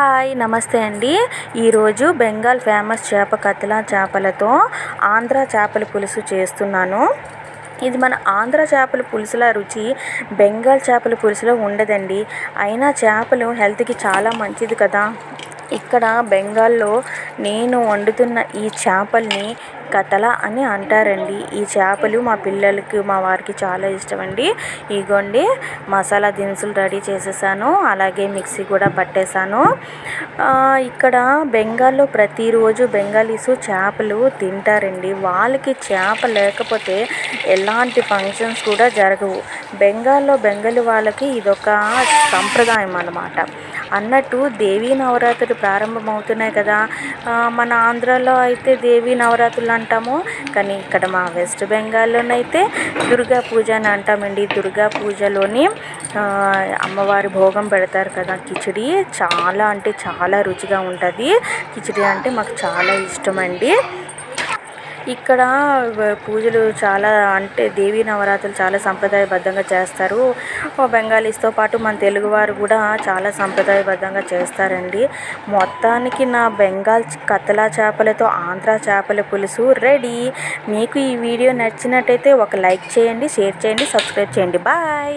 Hi నమస్తే అండి. ఈరోజు బెంగాల్ ఫేమస్ చేప కత్లా చేపలతో ఆంధ్ర చేపల పులుసు చేస్తున్నాను. ఇది మన ఆంధ్ర చేపల పులుసుల రుచి బెంగాల్ చేపల పులుసులో ఉండదండి. అయినా చేపలు హెల్త్కి చాలా మంచిది కదా. ఇక్కడ బెంగాల్లో నేను వండుతున్న ఈ చేపల్ని కతల అని అంటారండి. ఈ చేపలు మా పిల్లలకి మా వారికి చాలా ఇష్టం అండి ఇగోండి మసాలా దినుసులు రెడీ చేసేసాను. అలాగే మిక్సీ కూడా పట్టేశాను ఇక్కడ బెంగాల్లో ప్రతిరోజు బెంగాలీస్ చేపలు తింటారండి. వాళ్ళకి చేప లేకపోతే ఎలాంటి ఫంక్షన్స్ కూడా జరగవు. బెంగాల్లో బెంగాలీ వాళ్ళకి ఇదొక సంప్రదాయం అన్నమాట. అన్నట్టు దేవీ నవరాత్రులు ప్రారంభమవుతున్నాయి కదా. మన ఆంధ్రాలో అయితే దేవి నవరాత్రులు అంటాము కానీ ఇక్కడ మా వెస్ట్ బెంగాల్లోనైతే దుర్గా పూజ అని అంటామండి. దుర్గా పూజలోని అమ్మవారి భోగం పెడతారు కదా కిచిడి. చాలా అంటే చాలా రుచిగా ఉంటుంది. కిచిడి అంటే మాకు చాలా ఇష్టం అండి ఇక్కడ పూజలు చాలా అంటే దేవీ నవరాత్రులు చాలా సంప్రదాయబద్ధంగా చేస్తారు. బెంగాలీస్తో పాటు మన తెలుగువారు కూడా చాలా సంప్రదాయబద్ధంగా చేస్తారండి. మొత్తానికి నా బెంగాల్ కతలా చేపలతో ఆంధ్ర చేపల పులుసు రెడీ. మీకు ఈ వీడియో నచ్చినట్టయితే ఒక లైక్ చేయండి షేర్ చేయండి సబ్స్క్రైబ్ చేయండి. బాయ్!